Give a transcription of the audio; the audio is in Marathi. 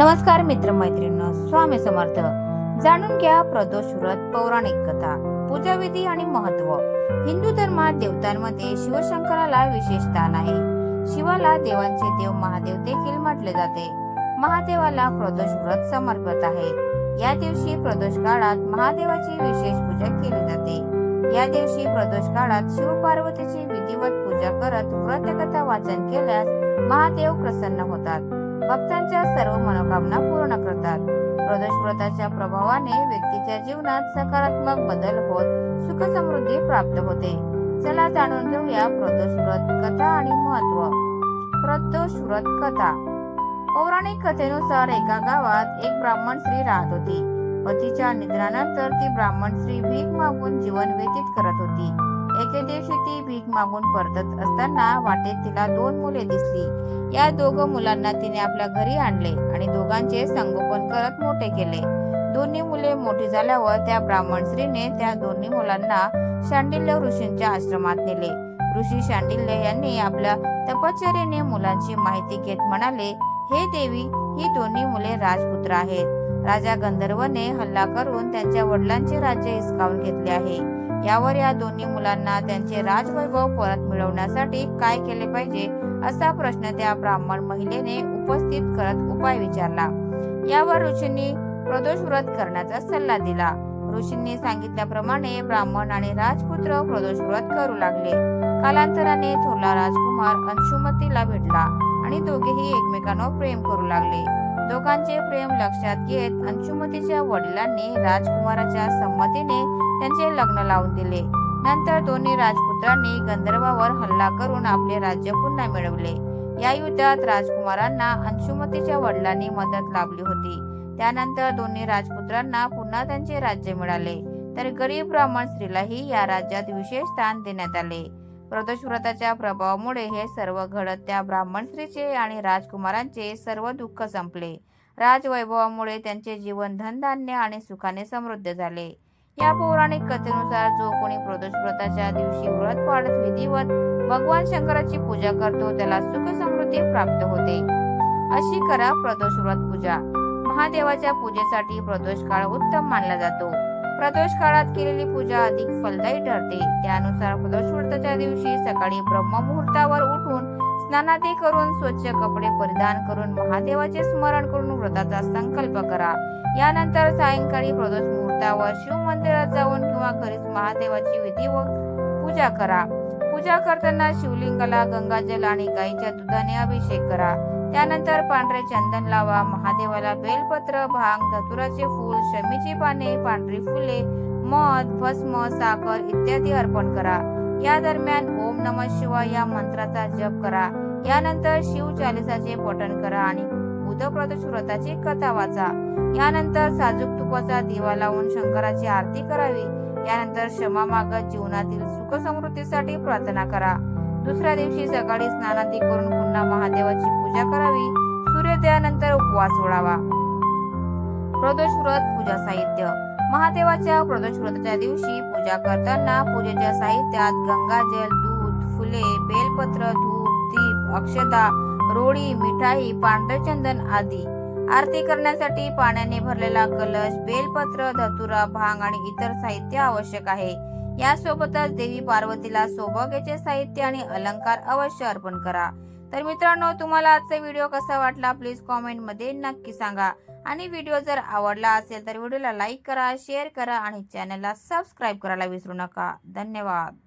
नमस्कार मित्रमैत्रिणींनो स्वामी समर्थ. जाणून घ्या प्रदोष व्रत पौराणिक कथा पूजाविधी आणि महत्त्व. हिंदू धर्मात देवतांमध्ये शिवशंकराला विशेष स्थान आहे. शिवाला देवांचे देव महादेव देखील म्हटले जाते. महादेवाला प्रदोष व्रत समर्पित आहे. या दिवशी प्रदोष काळात महादेवाची विशेष पूजा केली जाते. या दिवशी प्रदोष काळात शिव पार्वतीची विधिवत पूजा करत व्रतकथा वाचन केल्यास महादेव प्रसन्न होतात. भक्तांच्या सर्व मनोकामना पूर्ण करतात. प्रदोष व्रताच्या प्रभावाने व्यक्तीच्या जीवनात सकारात्मक बदल होत सुख समृद्धी प्राप्त होते. चला जाणून घेऊया प्रदोष व्रत कथा आणि महत्त्व. प्रदोष व्रत कथा. पौराणिक कथेनुसार एका गावात एक ब्राह्मण स्त्री राहत होती. पतीच्या निधनानंतर ती ब्राह्मण स्त्री भीक मागून जीवन व्यतीत करत होती. एके दिवशी ती भीक मागून परतत असताना वाटेत तिला दोन मुले दिसली. या दोघं मुलांना तिने आपल्या घरी आणले आणि दोघांचे संगोपन करत मोठे केले. दोन्ही मुले मोठी झाल्यावर त्या ब्राह्मण स्त्रीने त्या दोन्ही मुलांना शांडिल्य ऋषींच्या आश्रमात नेले. ऋषी शांडिल्य यांनी आपल्या तपश्चर्येने मुलांची माहिती घेत म्हणाले हे देवी ही दोन्ही मुले राजपुत्र आहेत. राजा गंधर्वने हल्ला करून त्यांच्या वडिलांचे राज्य हिसकावून घेतले आहे. यावर या दोन्ही मुलांना त्यांचे राजवैभव परत मिळवण्यासाठी काय केले पाहिजे असा प्रश्न त्या ब्राह्मण महिलेने उपस्थित करत उपाय विचारला. यावर ऋषींनी प्रदोष व्रत करण्याचा सल्ला दिला. ऋषींनी सांगितल्याप्रमाणे ब्राह्मण आणि राजपुत्र प्रदोष व्रत करू लागले. कालांतराने थोरला राजकुमार अंशुमतीला भेटला आणि दोघेही एकमेकांवर प्रेम करू लागले. दोघांचे प्रेम लक्षात घेत अंशुमतीच्या वडिलांनी राजकुमाराच्या संमतीने त्यांचे लग्न लावून दिले. नंतर दोन्ही राजपुत्रांनी गंधर्वावर हल्ला करून आपले राज्य पुन्हा मिळवले. या युद्धात राजकुमारांना अंशुमतीच्या वडिलांनी मदत लाभली होती. त्यानंतर दोन्ही राजपुत्रांना पुन्हा त्यांचे राज्य मिळाले. तर गरीब ब्राह्मण स्त्रीलाही या राज्यात विशेष स्थान देण्यात आले. प्रदोष व्रताच्या प्रभावामुळे हे सर्व घडत त्या ब्राह्मण स्त्रीचे आणि राजकुमारांचे सर्व दुःख संपले. राजवैभवामुळे त्यांचे जीवन धनधान्य आणि सुखाने समृद्ध झाले. या पौराणिक कथेनुसार जो कोणी प्रदोष व्रताच्या दिवशी व्रत पाळत विधिवत भगवान शंकराची पूजा करतो त्याला सुख समृद्धी प्राप्त होते. अशी करा प्रदोष व्रत पूजा. महादेवाच्या पूजेसाठी प्रदोष काळ उत्तम मानला जातो. प्रदोष काळात केलेली पूजा अधिक फलदायी ठरते. त्यानुसार प्रदोष व्रताच्या दिवशी सकाळी ब्रह्ममुहूर्तावर उठून स्नानादी करून स्वच्छ कपडे परिधान करून महादेवाचे स्मरण करून व्रताचा संकल्प करा. यानंतर सायंकाळी प्रदोष मुहूर्तावर शिव मंदिरात जाऊन किंवा घरीच महादेवाची विधी व पूजा करा. पूजा करताना शिवलिंगाला गंगाजल आणि गाईच्या दुधाने अभिषेक करा. त्यानंतर पांढरे चंदन लावा महादेवाला बेलपत्र भांग धतुराचे फूल शमीची पाने पांढरी फुले मध भस्म साखर इत्यादी अर्पण करा. या दरम्यान ओम नम शिवाय या मंत्राचा जप करा. यानंतर शिव चालिसाचे पठण करा आणि बुधप्रदोष व्रताची कथा वाचा. यानंतर साजूक तुपाचा दिवा लावून शंकराची आरती करावी. यानंतर क्षमा मागत जीवनातील सुख समृद्धीसाठी प्रार्थना करा. दुसऱ्या दिवशी सकाळी स्नानादी करून पुन्हा महादेवाची पूजा करावी. सूर्योदयानंतर उपवास सोडावा. प्रदोष व्रत पूजा साहित्य. महादेवाच्या प्रदोष व्रताच्या दिवशी पूजा करताना पूजेच्या साहित्यात गंगाजल दूध फुले बेलपत्र धूप दीप अक्षता रोळी मिठाई पांढरचंदन आदी. आरती करण्यासाठी पाण्याने भरलेला कलश बेलपत्र धतुरा भांग आणि इतर साहित्य आवश्यक आहे. यासोबतच देवी पार्वतीला सौभाग्याचे साहित्य आणि अलंकार अवश्य अर्पण करा. तर मित्रांनो तुम्हाला आजचा व्हिडिओ कसा वाटला प्लीज कॉमेंटमध्ये नक्की सांगा. आणि व्हिडिओ जर आवडला असेल तर व्हिडिओला लाईक करा शेअर करा आणि चॅनलला सबस्क्राईब करायला विसरू नका. धन्यवाद.